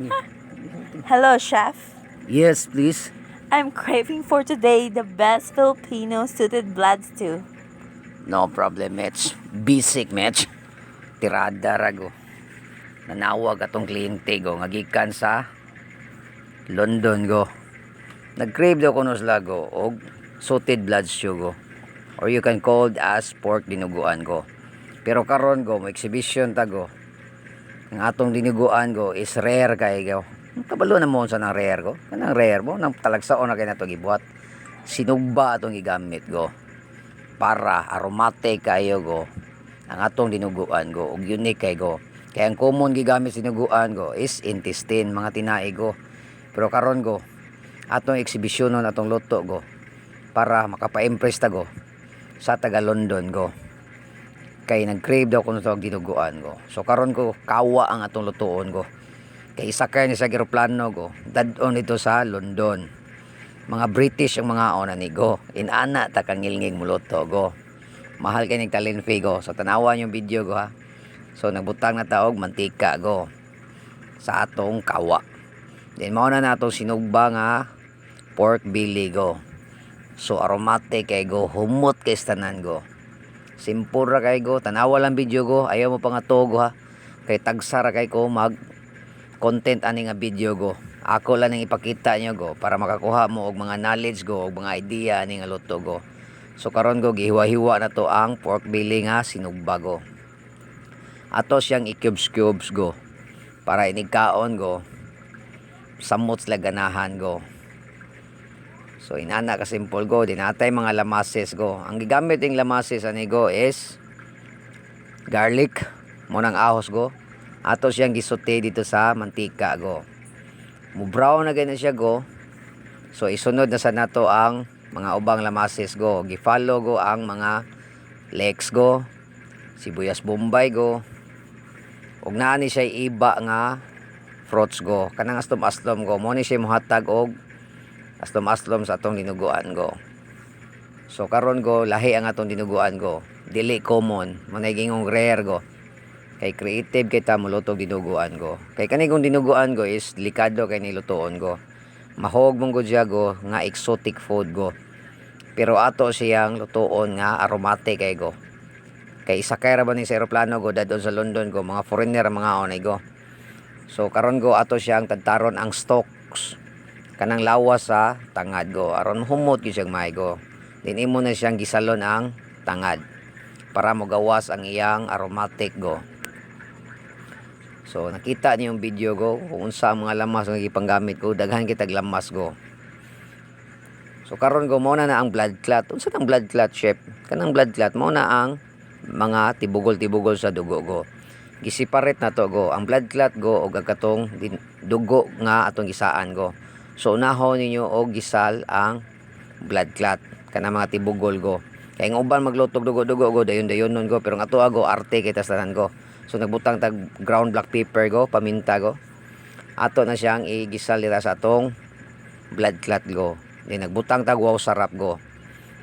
Hello, chef. Yes, please. I'm craving for today the best Filipino suited blood stew. No problem, Mitch. Basic, Mitch. Tirada rago. Nanawag atong kliyente go nga gikan sa London go. Nag-crave daw kuno sila go og salted blood stew go. Or you can call it as pork dinuguan go. Pero karon go, mo exhibition ta go. Ang atong dinuguan go is rare kay go. Kabalo na mo sa nang rare go. Kanang rare mo nang talagsaon na kay nato gibuhat. Sinugba atong gigamit go para aromatic kayo go ang atong dinuguan go ug unique kay go kaya ang common gigamit sa dinuguan go is intestine mga tinai go pero karon go atong exhibitionon atong luto go para makapa-impress ta go sa taga London go kay nag-crave daw kuno sa dinuguan go so karon ko kawa ang atong lutoon go kay isa kay ni sa eroplano go dadon ito sa London mga British ang mga ona ni go. Inana ta kang ngilngig muluto go. Mahal kay ning talinfi go. So tanawan yung video go ha. So nagbutang na taog mantika go sa atong kawa. Then mao na nato sinugba nga pork belly go. So aromatic kay go, humot kay tanan go. Simple ra kay go, tanawa lang video go. Ayaw mo pa nga ha. Kay tagsara kay ko mag content ani nga video go ako lang ang ipakita nyo go para makakuha mo og mga knowledge go og mga idea ani nga luto go so karon go gihiwa-hiwa na to ang pork belly nga sinugba go ato siyang i-cubes cubes go para inigkaon go samot sila ganahan go so inana ka simple go dinatay mga lamases go. Ang gigamit ing lamases ani go is garlic. Mo nang ahos go. Ato siyang gisote dito sa mantika go. Mo brown na ganyan siya go. So isunod na sa nato ang mga ubang lamases go. Gi-follow go ang mga legs go. Sibuyas bombay go. Ug naa ni siya iba nga fruits go. Kanang astom astom go. Mo ni siya mohatag og astom sa atong dinuguan go so karon go lahi ang atong dinuguan go dili common. Mo na gingong rare go kay creative kay ta mulutog dinuguan go kay kani kung dinuguan go is delikado kay nilutoon go mahog mong go siya go nga exotic food go pero ato siyang lutoon nga aromatic kay go kay isa kay ra ba ni sa eroplano go dadon sa London go mga foreigner mga onay go so karon go ato siyang tadtaron ang stocks kanang lawas sa tangad go aron humot gyud siyang may go din imo na siyang gisalon ang tangad para mo gawas ang iyang aromatic go So nakita niyo yung video ko kung unsa ang mga lamas nga gipanggamit ko daghan kitag lamas go. So karon go mo na ang blood clot. Unsa ang blood clot chef? Kanang blood clot mo na ang mga tibugol-tibugol sa dugo go. Gisiparate na to go. Ang blood clot go og katong dugo nga atong gisaan go. So unahon ninyo og gisal ang blood clot kanang mga tibugol go. Kay ang uban maglutog dugo-dugo go dayon-dayon nun go pero ang ato go arte kita sa tanan go. So nagbutang tag ground black pepper go, paminta go. Ato na siyang igisal nila sa atong blood clot go. Then nagbutang tag wow sarap go.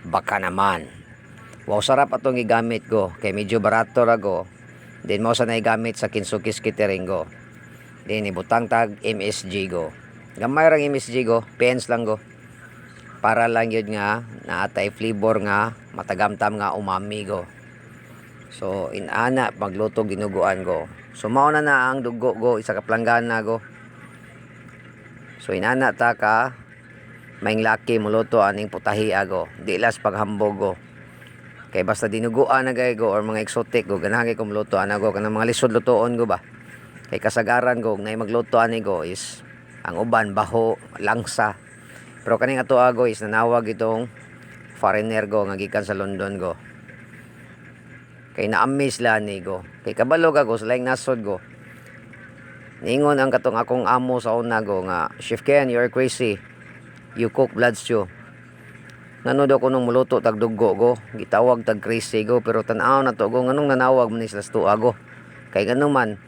Baka naman. Wow sarap atong igamit go kay medyo barato ra go. Then mo sa na igamit sa Kinsukis Catering go. Then ibutang tag MSG go. Gamay rang MSG go, pens lang go. Para lang yun nga naatay flavor nga matagamtam nga umami go. So, inana, magluto ginuguan go. So, mauna na ang dugo go, isa ka planggana go. So, inana ta ka, maing laki muluto aning putahi go. Di las paghambog go. Kay basta dinuguan na gay go or mga exotic go, ganahan kay kumuluto ana go, kanang mga lisod lutoon go ba. Kay kasagaran go, ngay magluto ani go is, ang uban, baho, langsa. Pero kaning ato ago is nanawag itong foreigner go, nga gikan sa London go. Kay na-amaze la ni go. Kay kabalo ka go sa laing nasod go. Ningon ang katong akong amo sa una go nga chef Ken you are crazy. You cook blood stew. Ngano daw ko nung muluto tag dugo go. Gitawag tag crazy go pero tan-aw na to go. Nganong nanawag man sila sa go? Kay ngano man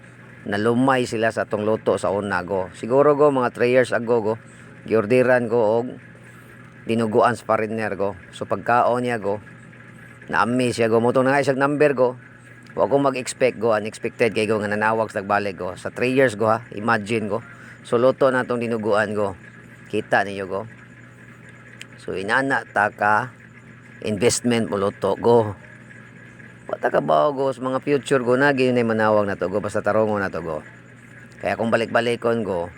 nalumay sila sa atong luto sa una go. Siguro go mga 3 years ago go. Giordiran go og dinuguan sa foreigner go. So pagkaon niya go na-amaze siya go. Mo na nga isang number go. Wa ko mag-expect go. Unexpected kay go nga nanawag sa balik go. Sa 3 years go ha. Imagine go. So luto na tong dinuguan go. Kita ninyo go. So inana ta ka investment mo luto go. Wata ka ba go mga future go na gyud manawag na to go basta tarungo na to go. Kaya kung balik-balikon go,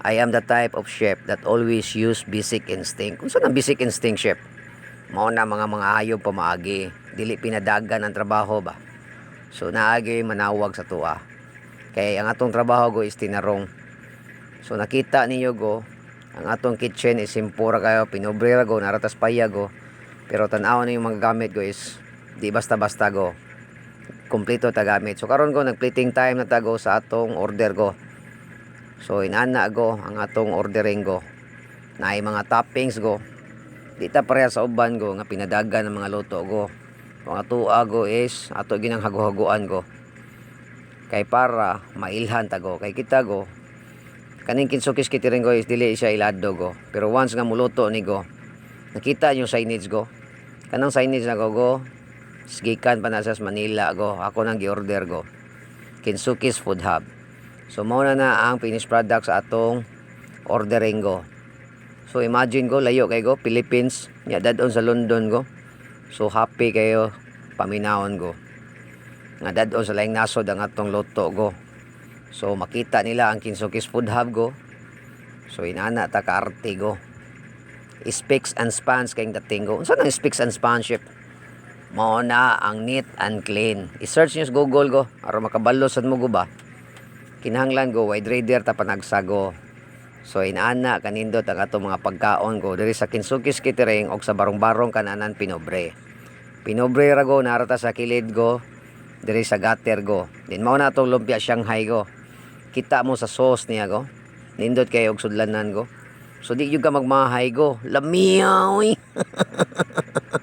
I am the type of chef that always use basic instinct. Kung saan ang basic instinct chef? Mao na mga mga hayop pamaagi. Dili pinadagan ang trabaho ba? So naagi manawag sa tuwa. Kaya ang atong trabaho go is tinarong. So nakita ninyo go, ang atong kitchen is simpura kayo, pinobrera go, naratas paya go. Pero tanaw na yung mga gamit go is di basta-basta go. Kompleto ta gamit. So karon go nagplating time na tago sa atong order go. So inana go ang atong ordering go. Naay mga toppings go. Di ta pareha sa uban go nga pinadagan ng mga luto go. Kung ato go is ato ginang hago-haguan go. Kay para mailhan ta go. Kay kita go kaning kinsukis kitiring go is dili siya ilado go. Pero once nga muluto ni go, nakita yung signage go. Kanang signage na go go, gikan pa na sa Manila go. Ako nang gi-order go. Kinsukis Food Hub. So mao na na ang finished product sa atong ordering go. So imagine go layo kay go Philippines, nya dadon sa London go. So happy kayo paminawon go. Nga dadon sa laing nasod ang atong loto go. So makita nila ang Kinsukis Food Hub go. So inana ta kaarte go. Speaks and spans kayong dating go. Unsa nang speaks and spanship? Mao na ang neat and clean. I-search nyo sa Google go aron makabalo sad mo go ba. Kinahanglan go wide radar ta panagsago. So inana kanindot ang atong mga pagkaon go diri sa Kinsukis Catering og sa barong-barong kananan Pinobre. Pinobre ra go narata sa kilid go diri sa gutter go. Din mao na atong lumpia Shanghai go. Kita mo sa sauce niya go. Nindot kay og sudlanan go. So di gyud ka magmahay go. Lamiyaw. eh.